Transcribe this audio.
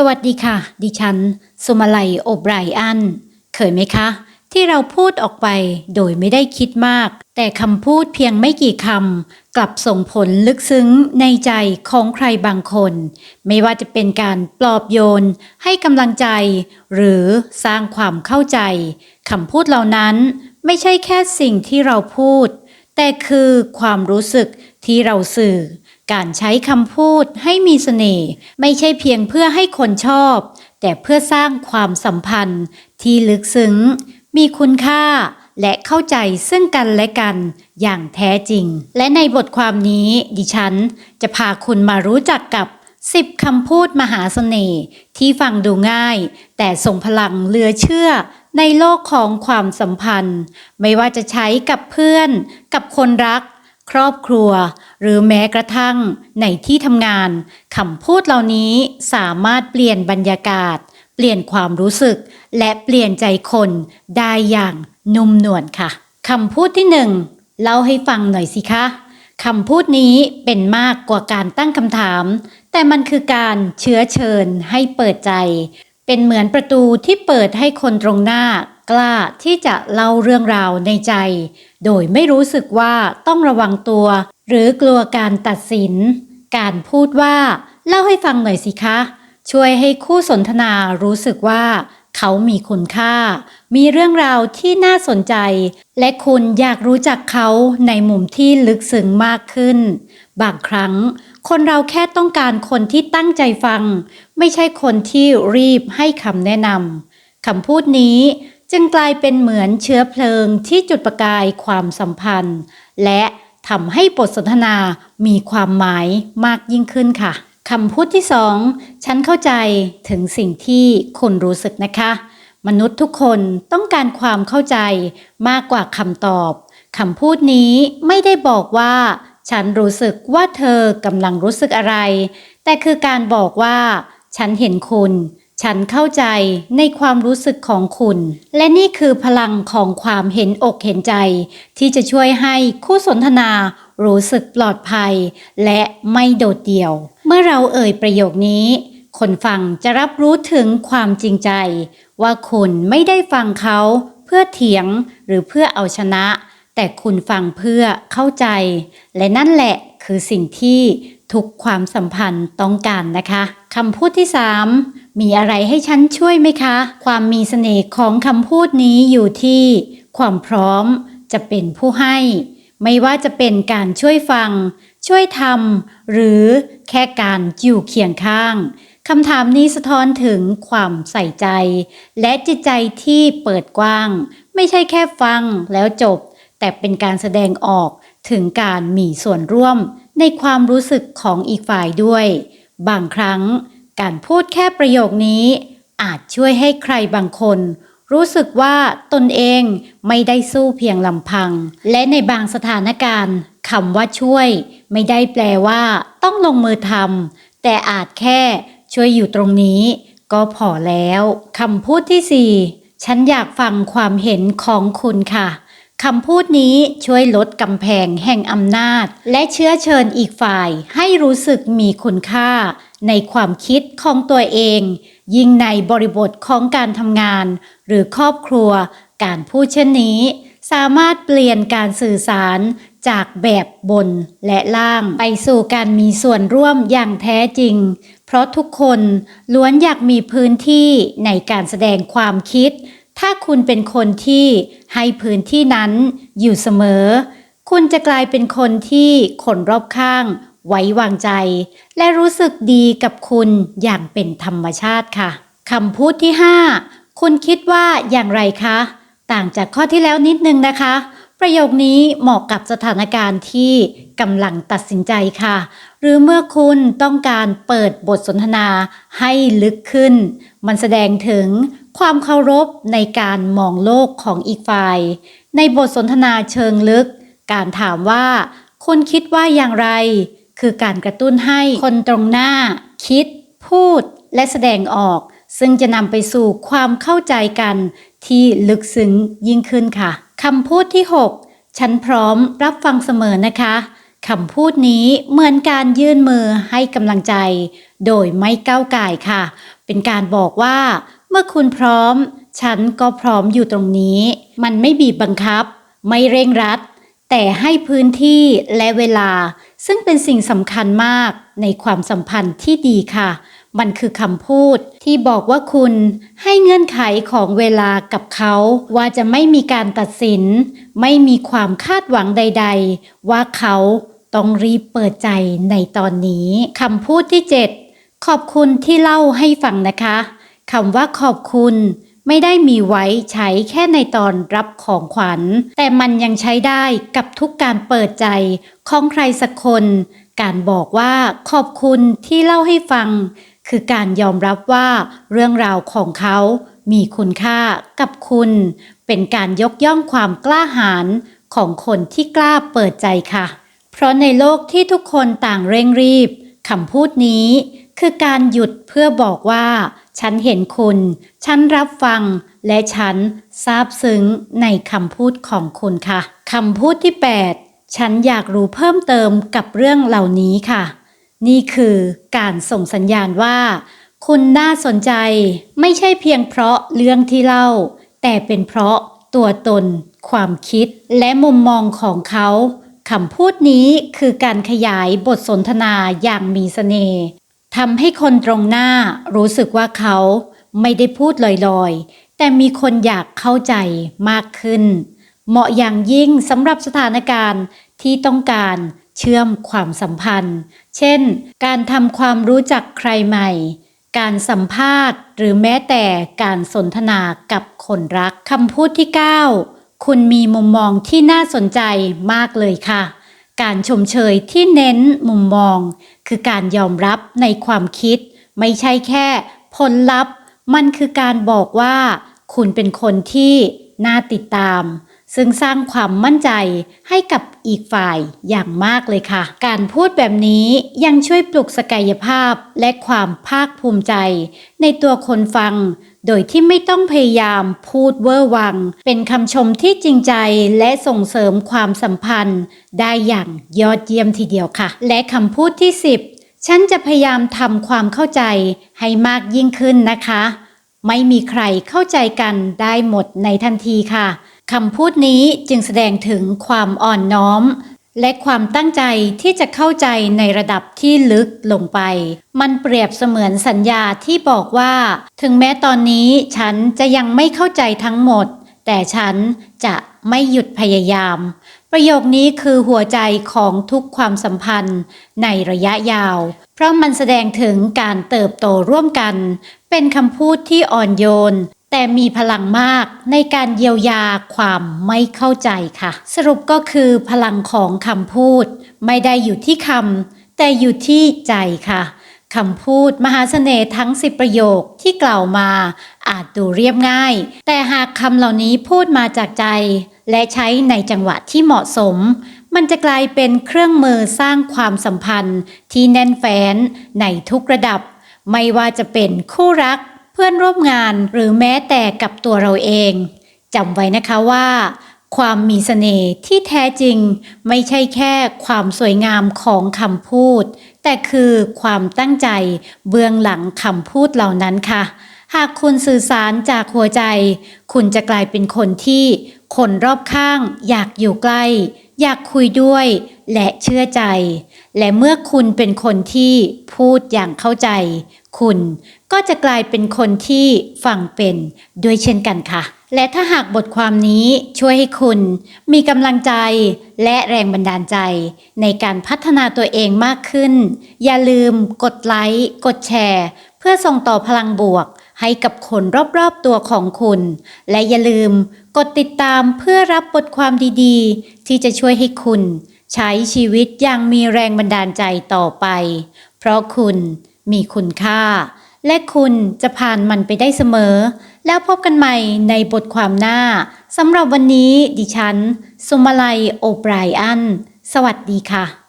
สวัสดีค่ะ ดิฉัน สุมาลัยโอไบรอันเคยไหมคะ ที่เราพูดออกไปโดยไม่ได้คิดมาก แต่คำพูดเพียงไม่กี่คำกลับส่งผลลึกซึ้งในใจของใครบางคน ไม่ว่าจะเป็นการปลอบโยน ให้กำลังใจ หรือสร้างความเข้าใจคำพูดเหล่านั้นไม่ใช่แค่สิ่งที่เราพูด แต่คือความรู้สึกที่เราสื่อ การใช้คำพูดให้มีเสน่ห์ไม่ใช่เพียงเพื่อให้คนชอบ แต่เพื่อสร้างความสัมพันธ์ที่ลึกซึ้ง มีคุณค่าและเข้าใจซึ่งกันและกันอย่างแท้จริง และในบทความนี้ดิฉัน จะพาคุณมารู้จักกับ10คำพูดมหาเสน่ห์ที่ฟังดูง่าย แต่ทรงพลังเหลือเชื่อในโลกของความสัมพันธ์ ไม่ว่าจะใช้กับเพื่อน กับคนรัก ครอบครัว หรือแม้กระทั่งในที่ทำงานคำพูดเหล่านี้สามารถเปลี่ยนบรรยากาศ เปลี่ยนความรู้สึก และเปลี่ยนใจคนได้อย่างนุ่มนวลค่ะคำพูดที่หนึ่งเล่าให้ฟังหน่อยสิคะคำพูดนี้เป็นมากกว่าการตั้งคำถาม แต่มันคือการเชื้อเชิญให้เปิดใจ เป็นเหมือนประตูที่เปิดให้คนตรงหน้า กล้าที่จะเล่าเรื่องราวในใจ โดยไม่รู้สึกว่าต้องระวังตัว หรือกลัวการตัดสิน การพูดว่า เล่าให้ฟังหน่อยสิคะ ช่วยให้คู่สนทนารู้สึกว่า เขามีคุณค่า มีเรื่องราวที่น่าสนใจ และคุณอยากรู้จักเขาในมุมที่ลึกซึ้งมากขึ้น บางครั้ง คนเราแค่ต้องการคนที่ตั้งใจฟัง ไม่ใช่คนที่รีบให้คำแนะนำคำพูดนี้ จึงกลายเป็นเหมือนเชื้อเพลิงที่จุดประกายความสัมพันธ์ และทำให้บทสนทนามีความหมายมากยิ่งขึ้นค่ะคำพูดที่สองฉันเข้าใจถึงสิ่งที่คุณรู้สึกนะคะ มนุษย์ทุกคนต้องการความเข้าใจมากกว่าคำตอบคำพูดนี้ไม่ได้บอกว่า ฉันรู้สึกว่าเธอกำลังรู้สึกอะไร แต่คือการบอกว่า ฉันเห็นคุณ ฉันเข้าใจในความรู้สึกของคุณ และนี่คือพลังของความเห็นอกเห็นใจ ที่จะช่วยให้คู่สนทนารู้สึกปลอดภัย และไม่โดดเดี่ยว เมื่อเราเอ่ยประโยคนี้ คนฟังจะรับรู้ถึงความจริงใจ ว่าคุณไม่ได้ฟังเขาเพื่อเถียงหรือเพื่อเอาชนะ แต่คุณฟังเพื่อเข้าใจ และนั่นแหละคือสิ่งที่ทุกความสัมพันธ์ต้องการนะคะคำพูดที่สา มีอะไรให้ฉันช่วยไหมคะ ความมีเสน่ห์ของคำพูดนี้อยู่ที่ ความพร้อมจะเป็นผู้ให้ ไม่ว่าจะเป็นการช่วยฟัง ช่วยทำหรือแค่การอยู่เคียงข้างคำถามนี้สะท้อนถึงความใส่ใจ และจิตใจที่เปิดกว้าง ไม่ใช่แค่ฟังแล้วจบ แต่เป็นการแสดงออกถึงการมีส่วนร่วมในความรู้สึกของอีกฝ่ายด้วย บางครั้ง การพูดแค่ประโยคนี้ อาจช่วยให้ใครบางคน รู้สึกว่าตนเองไม่ได้สู้เพียงลำพัง และในบางสถานการณ์คำว่าช่วย ไม่ได้แปลว่าต้องลงมือทำแต่อาจแค่ช่วยอยู่ตรงนี้ ก็พอแล้วคำพูดที่สี่ฉันอยากฟังความเห็นของคุณค่ะ คำพูดนี้ช่วยลดกำแพงแห่งอำนาจ และเชื้อเชิญอีกฝ่ายให้รู้สึกมีคุณค่า ในความคิดของตัวเอง ยิ่งในบริบทของการทำงาน หรือครอบครัว การพูดเช่นนี้ สามารถเปลี่ยนการสื่อสารจากแบบบนและล่างไปสู่การมีส่วนร่วมอย่างแท้จริง เพราะทุกคนล้วนอยากมีพื้นที่ในการแสดงความคิด ถ้าคุณเป็นคนที่ให้พื้นที่นั้นอยู่เสมอ คุณจะกลายเป็นคนที่คนรอบข้างไว้วางใจ และรู้สึกดีกับคุณอย่างเป็นธรรมชาติค่ะคำพูดที่ 5 คุณคิดว่าอย่างไรคะ ต่างจากข้อที่แล้วนิดนึงนะคะ ประโยคนี้เหมาะกับสถานการณ์ที่กำลังตัดสินใจค่ะ หรือเมื่อคุณต้องการเปิดบทสนทนาให้ลึกขึ้น มันแสดงถึงความเคารพในการมองโลกของอีกฝ่าย ในบทสนทนาเชิงลึก การถามว่าคุณคิดว่าอย่างไร คือการกระตุ้นให้คนตรงหน้า คิด พูด และแสดงออก ซึ่งจะนำไปสู่ความเข้าใจกันที่ลึกซึ้งยิ่งขึ้นค่ะำพูดที่ 6 ฉันพร้อมรับฟังเสมอนะคะคำพูดนี้เหมือนการยื่นมือให้กำลังใจ โดยไม่ก้าวไก่ายค่ะ เป็นการบอกว่า เมื่อคุณพร้อม ฉันก็พร้อมอยู่ตรงนี้ มันไม่บีบบังคับ ไม่เร่งรัด แต่ให้พื้นที่และเวลา ซึ่งเป็นสิ่งสำคัญมากในความสัมพันธ์ที่ดีค่ะ มันคือคำพูด ที่บอกว่าคุณให้เงื่อนไขของเวลากับเขา ว่าจะไม่มีการตัดสิน ไม่มีความคาดหวังใด ๆ ว่าเขาต้องรีบเปิดใจในตอนนี้คำพูดที่ 7 ขอบคุณที่เล่าให้ฟังนะคะคำว่าขอบคุณไม่ได้มีไว้ใช้แค่ในตอนรับของขวัญ แต่มันยังใช้ได้กับทุกการเปิดใจของใครสักคน การบอกว่าขอบคุณที่เล่าให้ฟัง คือการยอมรับว่าเรื่องราวของเขามีคุณค่ากับคุณ เป็นการยกย่องความกล้าหาญของคนที่กล้าเปิดใจค่ะ เพราะในโลกที่ทุกคนต่างเร่งรีบคำพูดนี้ คือการหยุดเพื่อบอกว่า ฉันเห็นคุณ ฉันรับฟัง และฉันซาบซึ้งในคำพูดของคุณค่ะคำพูดที่ 8 ฉันอยากรู้เพิ่มเติมกับเรื่องเหล่านี้ค่ะ นี่คือการส่งสัญญาณว่า คุณน่าสนใจไม่ใช่เพียงเพราะเรื่องที่เล่า แต่เป็นเพราะตัวตน ความคิด และมุมมองของเขาคำพูดนี้คือการขยายบทสนทนาอย่างมีเสน่ห์ทำให้คนตรงหน้ารู้สึกว่าเขาไม่ได้พูดลอยๆ แต่มีคนอยากเข้าใจมากขึ้น เหมาะอย่างยิ่งสำหรับสถานการณ์ที่ต้องการ เชื่อมความสัมพันธ์ เช่น การทำความรู้จักใครใหม่ การสัมภาษณ์ หรือแม้แต่การสนทนากับคนรักคำพูดที่ 9 คุณมีมุมมองที่น่าสนใจมากเลยค่ะ การชมเชยที่เน้นมุมมอง คือการยอมรับในความคิด ไม่ใช่แค่ผลลัพธ์ มันคือการบอกว่า คุณเป็นคนที่น่าติดตาม ซึ่งสร้างความมั่นใจให้กับอีกฝ่ายอย่างมากเลยค่ะ การพูดแบบนี้ยังช่วยปลุกศักยภาพและความภาคภูมิใจ ในตัวคนฟัง โดยที่ไม่ต้องพยายามพูดเวอร์วัง เป็นคำชมที่จริงใจและส่งเสริมความสัมพันธ์ ได้อย่างยอดเยี่ยมทีเดียวค่ะ และคำพูดที่ 10 ฉันจะพยายามทำความเข้าใจให้มากยิ่งขึ้นนะคะ ไม่มีใครเข้าใจกันได้หมดในทันทีค่ะ คำพูดนี้จึงแสดงถึงความอ่อนน้อม และความตั้งใจที่จะเข้าใจในระดับที่ลึกลงไป มันเปรียบเสมือนสัญญาที่บอกว่า ถึงแม้ตอนนี้ฉันจะยังไม่เข้าใจทั้งหมด แต่ฉันจะไม่หยุดพยายาม ประโยคนี้คือหัวใจของทุกความสัมพันธ์ในระยะยาว เพราะมันแสดงถึงการเติบโตร่วมกัน เป็นคำพูดที่อ่อนโยน แต่มีพลังมากในการเยียวยาความไม่เข้าใจค่ะ สรุปก็คือพลังของคำพูด ไม่ได้อยู่ที่คำแต่อยู่ที่ใจค่ะคำพูดมหาเสน่ห์ทั้ง10ประโยคที่กล่าวมา อาจดูเรียบง่าย แต่หากคำเหล่านี้พูดมาจากใจ และใช้ในจังหวะที่เหมาะสม มันจะกลายเป็นเครื่องมือสร้างความสัมพันธ์ที่แน่นแฟ้นในทุกระดับ ไม่ว่าจะเป็นคู่รัก พื่อนร่วมงานหรือแม้แต่กับตัวเราเองจำไว้นะคะว่า ความมีเสน่ห์ที่แท้จริง ไม่ใช่แค่ความสวยงามของคำพูด แต่คือความตั้งใจเบื้องหลังคำพูดเหล่านั้นค่ะ หากคุณสื่อสารจากหัวใจ คุณจะกลายเป็นคนที่คนรอบข้างอยากอยู่ใกล้ อยากคุยด้วย และเชื่อใจ และเมื่อคุณเป็นคนที่พูดอย่างเข้าใจ คุณ ก็จะกลายเป็นคนที่ฟังเป็นด้วยเช่นกันค่ะ และถ้าหากบทความนี้ช่วยให้คุณมีกำลังใจและแรงบันดาลใจ ในการพัฒนาตัวเองมากขึ้น อย่าลืมกดไลค์ กดแชร์ เพื่อส่งต่อพลังบวกให้กับคนรอบๆตัวของคุณ และอย่าลืมกดติดตามเพื่อรับบทความดีๆ ที่จะช่วยให้คุณ ใช้ชีวิตอย่างมีแรงบันดาลใจต่อไป เพราะคุณมีคุณค่า และคุณจะผ่านมันไปได้เสมอ แล้วพบกันใหม่ในบทความหน้าสำหรับวันนี้ดิฉันสุมาลัยโอไบรอัน สวัสดีค่ะ